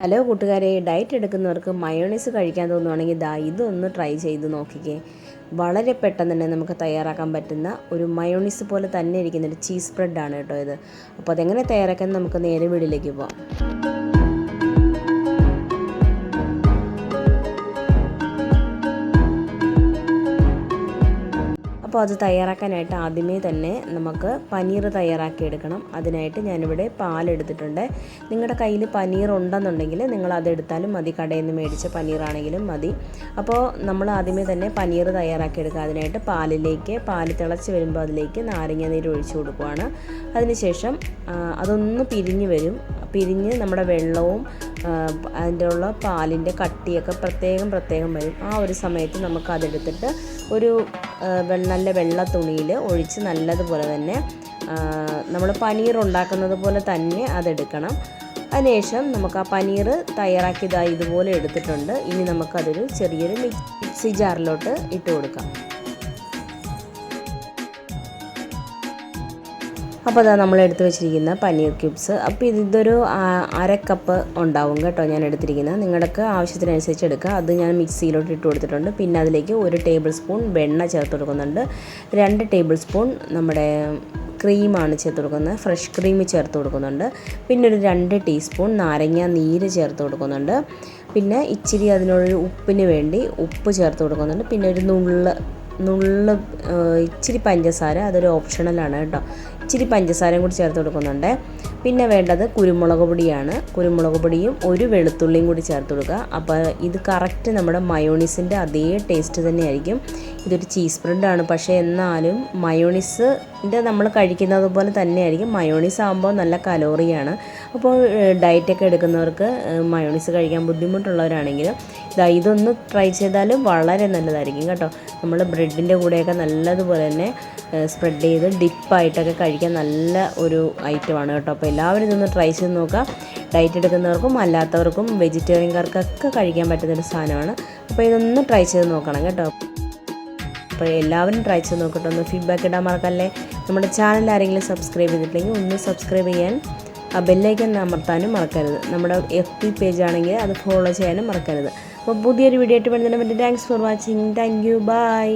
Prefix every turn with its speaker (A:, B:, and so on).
A: Hello കൂട്ടുകാരെ diet എടുക്കുന്നവർക്ക് mayonnaise കഴിക്കാൻ തോന്നുവാണെങ്കിൽ ദാ ഇതൊന്ന് ട്രൈ ചെയ്ത് നോക്കിക്കേ. വളരെ പെട്ടെന്ന് തന്നെ നമുക്ക് തയ്യാറാക്കാൻ പറ്റുന്ന ഒരു മയോണൈസ് പോലെ തന്നെ ഇരിക്കുന്ന ഒരു ചീസ് ബ്രെഡാണ് കേട്ടോ ഇത്. അപ്പോൾ അതെങ്ങനെ തയ്യാറാക്കാൻ നമുക്ക് നേരെ വീട്ടിലേക്ക് പോകാം അപ്പോൾ അത് തയ്യാറാക്കാനായിട്ട് ആദ്യമേ തന്നെ നമുക്ക് പനീർ തയ്യാറാക്കി എടുക്കണം. അതിനായിട്ട് ഞാനിവിടെ പാലെടുത്തിട്ടുണ്ട് നിങ്ങളുടെ കയ്യിൽ പനീർ ഉണ്ടെന്നുണ്ടെങ്കിൽ നിങ്ങൾ അതെടുത്താലും മതി. കടയിൽ നിന്ന് മേടിച്ച പനീറാണെങ്കിലും മതി. അപ്പോൾ നമ്മൾ ആദ്യമേ തന്നെ പനീർ തയ്യാറാക്കി എടുക്കുക. അതിനായിട്ട് പാലിലേക്ക് പാൽ തിളച്ച് വരുമ്പോൾ അതിലേക്ക് നാരങ്ങ നീര് ഒഴിച്ചു കൊടുക്കുകയാണ് അതിനുശേഷം അതൊന്ന് പിരിഞ്ഞ് വരും. പിരിഞ്ഞ് നമ്മുടെ വെള്ളവും അതിന്റെ ഉള്ള പാലിന്റെ കട്ടിയൊക്കെ പ്രത്യേകം പ്രത്യേകം വരും. ആ ഒരു സമയത്ത് നമുക്ക് അതെടുത്തിട്ട് ഒരു നല്ല വെള്ള തുണിയിൽ ഒഴിച്ച് നല്ലതുപോലെ തന്നെ നമ്മൾ പനീർ ഉണ്ടാക്കുന്നത് പോലെ തന്നെ അതെടുക്കണം. അതിനുശേഷം നമുക്ക് ആ പനീർ തയ്യാറാക്കിയതായി ഇതുപോലെ എടുത്തിട്ടുണ്ട്. ഇനി നമുക്കതൊരു ചെറിയൊരു മിക്സി ജാറിലോട്ട് ഇട്ട് കൊടുക്കാം. അപ്പോൾ അതാ നമ്മൾ എടുത്ത് വെച്ചിരിക്കുന്ന പനീർ ക്യൂബ്സ്. അപ്പോൾ ഇതൊരു അര കപ്പ് ഉണ്ടാവും കേട്ടോ ഞാൻ എടുത്തിരിക്കുന്നത് നിങ്ങൾക്ക് ആവശ്യത്തിനനുസരിച്ച് എടുക്കുക. അത് ഞാൻ മിക്സിയിലോട്ട് ഇട്ട് കൊടുത്തിട്ടുണ്ട്. പിന്നെ അതിലേക്ക് ഒരു ടേബിൾ സ്പൂൺ വെണ്ണ ചേർത്ത് കൊടുക്കുന്നുണ്ട്. രണ്ട് ടേബിൾ സ്പൂൺ നമ്മുടെ ക്രീമാണ് ചേർത്ത് കൊടുക്കുന്നത്. ഫ്രഷ് ക്രീം ചേർത്ത് കൊടുക്കുന്നുണ്ട്. പിന്നെ ഒരു രണ്ട് ടീസ്പൂൺ നാരങ്ങ നീര് ചേർത്ത് കൊടുക്കുന്നുണ്ട്. പിന്നെ ഇച്ചിരി അതിനുള്ളൊരു ഉപ്പിന് വേണ്ടി ഉപ്പ് ചേർത്ത് കൊടുക്കുന്നുണ്ട്. പിന്നെ ഒരു നുള്ള് നുള്ള് ഇച്ചിരി പഞ്ചസാര അതൊരു ഓപ്ഷണലാണ് കേട്ടോ. ഇച്ചിരി പഞ്ചസാരയും കൂടി ചേർത്ത് കൊടുക്കുന്നുണ്ട്. പിന്നെ വേണ്ടത് കുരുമുളക് പൊടിയാണ്. കുരുമുളക് പൊടിയും ഒരു വെളുത്തുള്ളിയും കൂടി ചേർത്ത് കൊടുക്കുക. അപ്പോൾ ഇത് കറക്റ്റ് നമ്മുടെ മയോണീസിന്റെ അതേ ടേസ്റ്റ് തന്നെയായിരിക്കും. ഇതൊരു ചീസ് ബ്രെഡാണ് പക്ഷേ എന്നാലും മയോണീസിന്റെ നമ്മൾ കഴിക്കുന്നത് പോലെ തന്നെയായിരിക്കും. മയോണീസ് ആകുമ്പോൾ നല്ല കലോറിയാണ് അപ്പോൾ ഡയറ്റൊക്കെ എടുക്കുന്നവർക്ക് മയോണീസ് കഴിക്കാൻ ബുദ്ധിമുട്ടുള്ളവരാണെങ്കിൽ ഇതാ ഇതൊന്ന് ട്രൈ ചെയ്താലും വളരെ നല്ലതായിരിക്കും കേട്ടോ. നമ്മൾ ബ്രെഡിന്റെ കൂടെയൊക്കെ നല്ലതുപോലെ തന്നെ സ്പ്രെഡ് ചെയ്ത് ഡിപ്പായിട്ടൊക്കെ കഴിക്കാൻ നല്ല ഒരു ഐറ്റമാണ് കേട്ടോ. അപ്പോൾ എല്ലാവരും ഇതൊന്ന് ട്രൈ ചെയ്ത് നോക്കുക. ഡയറ്റ് എടുക്കുന്നവർക്കും അല്ലാത്തവർക്കും വെജിറ്റേറിയൻകാർക്കൊക്കെ കഴിക്കാൻ പറ്റുന്നൊരു സാധനമാണ്. അപ്പോൾ ഇതൊന്ന് ട്രൈ ചെയ്ത് നോക്കണം കേട്ടോ. അപ്പോൾ എല്ലാവരും ട്രൈ ചെയ്ത് നോക്കട്ടെ. ഒന്ന് ഫീഡ്ബാക്ക് ഇടാൻ മറക്കല്ലേ. നമ്മുടെ ചാനൽ ആരെങ്കിലും സബ്സ്ക്രൈബ് ചെയ്തിട്ടില്ലെങ്കിൽ ഒന്ന് സബ്സ്ക്രൈബ് ചെയ്യാൻ ആ ബെല്ലൈക്കൻ അമർത്താനും മറക്കരുത്. നമ്മുടെ എഫ് പി പേജ് ആണെങ്കിൽ അത് ഫോളോ ചെയ്യാനും മറക്കരുത്. അപ്പോൾ പുതിയൊരു വീഡിയോ ആയിട്ട് വരുന്നതിന് thanks for watching thank you bye